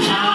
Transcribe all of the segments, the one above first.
Ciao.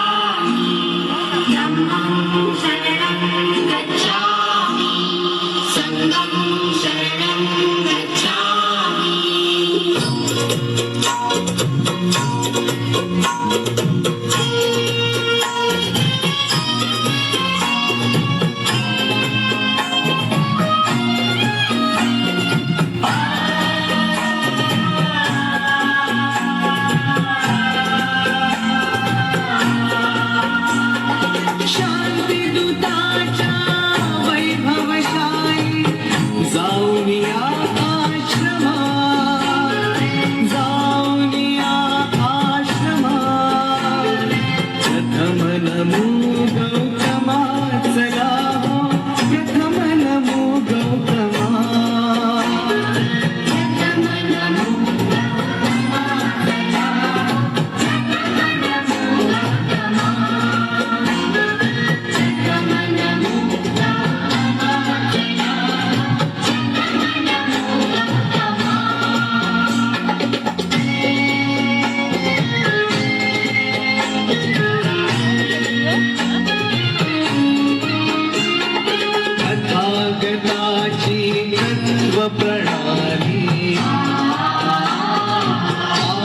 प्रणाली.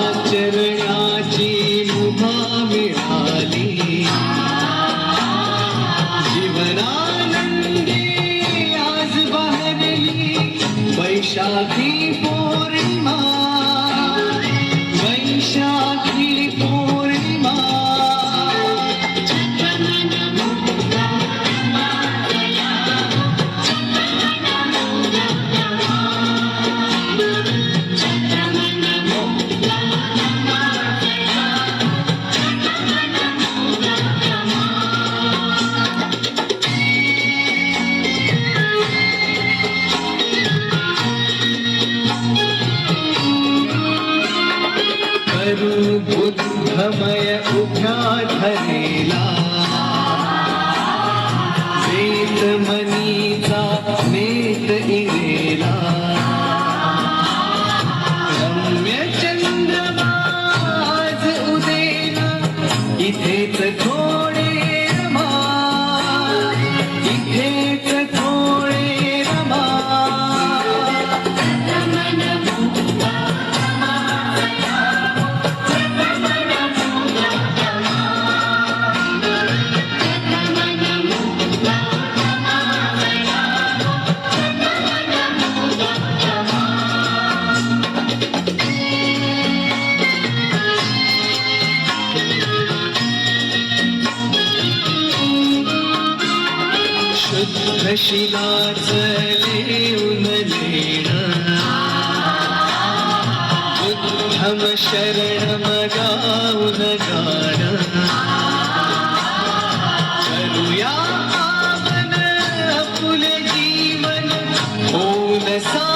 आचरणाची मुभा मिळाली. जीवनानंदी आज बहरली. वैशाखी बुद्धमय उभ्या धरेला वेत मनीचा नेत इरेला रम्य चंद्रमाज उदेना इथेच थोड कशी गाजले उमलेणा बुद्धम शरणम गाऊन गाणं करूया आपण आपले जीवन होऊन सा